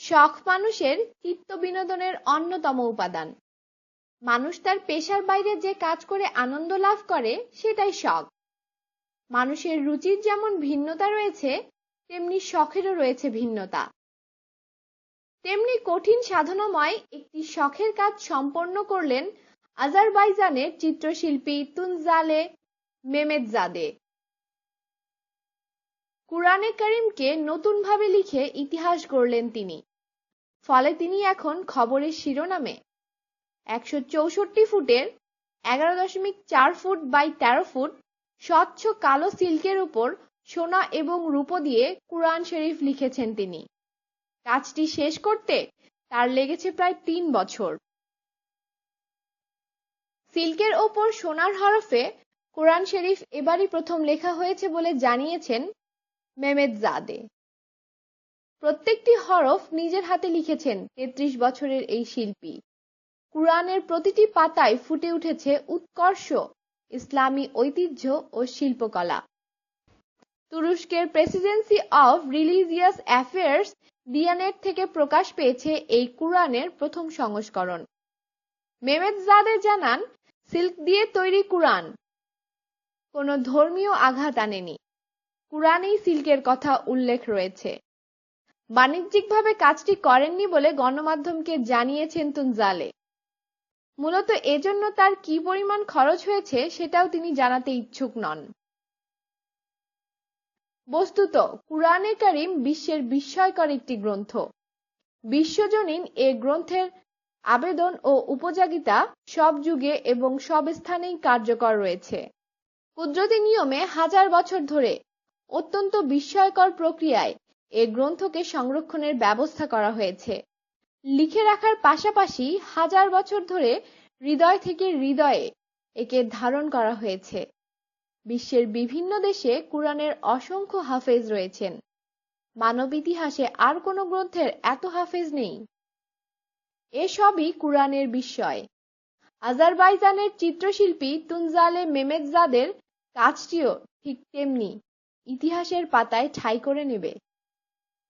শখ মানুষের চিত্ত বিনোদনের অন্যতম উপাদান। মানুষ তার পেশার বাইরে যে কাজ করে আনন্দ লাভ করে, সেটাই শখ। মানুষের রুচির যেমন ভিন্নতা রয়েছে, তেমনি শখেরও রয়েছে ভিন্নতা। তেমনি কঠিন সাধনাময় একটি শখের কাজ সম্পন্ন করলেন আজারবাইজানের চিত্রশিল্পী তুনজালে মেমেদজাদে কুরআনে করিমকে নতুনভাবে লিখে ইতিহাস গড়লেন তিনি। ফলে তিনি এখন খবরের শিরোনামে একশো চৌষট্টি ফুটের এগারো দশমিক চার ফুট বাই তেরো ফুট স্বচ্ছ কালো সিল্কের উপর সোনা এবং রূপো দিয়ে কুরআন শরীফ লিখেছেন তিনি। কাজটি শেষ করতে তার লেগেছে প্রায় তিন বছর। সিল্কের ওপর সোনার হরফে কোরআন শরীফ এবারই প্রথম লেখা হয়েছে বলে জানিয়েছেন মেমেদজাদে। প্রত্যেকটি হরফ নিজের হাতে লিখেছেন তেত্রিশ বছরের এই শিল্পী। কুরআনের প্রতিটি পাতায় ফুটে উঠেছে উৎকর্ষ, ইসলামী ঐতিহ্য ও শিল্পকলা। তুরস্কের presidency of religious affairs Diyanet থেকে প্রকাশ পেয়েছে এই কুরআনের প্রথম সংস্করণ। মেমেদজাদে জানান, সিল্ক দিয়ে তৈরি কুরআন। কোনো ধর্মীয় আঘাত আনেনি। কুরআনেই সিল্কের কথা উল্লেখ রয়েছে। বাণিজ্যিকভাবে কাজটি করেননি বলে গণমাধ্যমকে জানিয়েছেন তুনজালে। মূলত এজন্য তার কি পরিমাণ খরচ হয়েছে সেটাও তিনি জানাতে ইচ্ছুক নন। বস্তুত, কুরআনে কারিম বিশ্বের বিস্ময়কর একটি গ্রন্থ। বিশ্বজনীন এ গ্রন্থের আবেদন ও উপযোগিতা সব যুগে এবং সব স্থানেই কার্যকর রয়েছে। কুদরতি নিয়মে হাজার বছর ধরে অত্যন্ত বিস্ময়কর প্রক্রিয়ায় এ গ্রন্থকে সংরক্ষণের ব্যবস্থা করা হয়েছে। লিখে রাখার পাশাপাশি হাজার বছর ধরে হৃদয় থেকে হৃদয়ে একে ধারণ করা হয়েছে। বিশ্বের বিভিন্ন দেশে কুরআনের অসংখ্য হাফেজ রয়েছেন। মানব ইতিহাসে আর কোনো গ্রন্থের এত হাফেজ নেই। এসবই কুরআনের বিস্ময়। আজারবাইজানের চিত্রশিল্পী তুনজালে মেমেদজাদের কাজটিও ঠিক তেমনি। ইতিহাসের পাতায় ঠাঁই করে নেবে।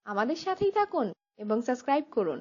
আমাদের সাথেই থাকুন এবং সাবস্ক্রাইব করুন।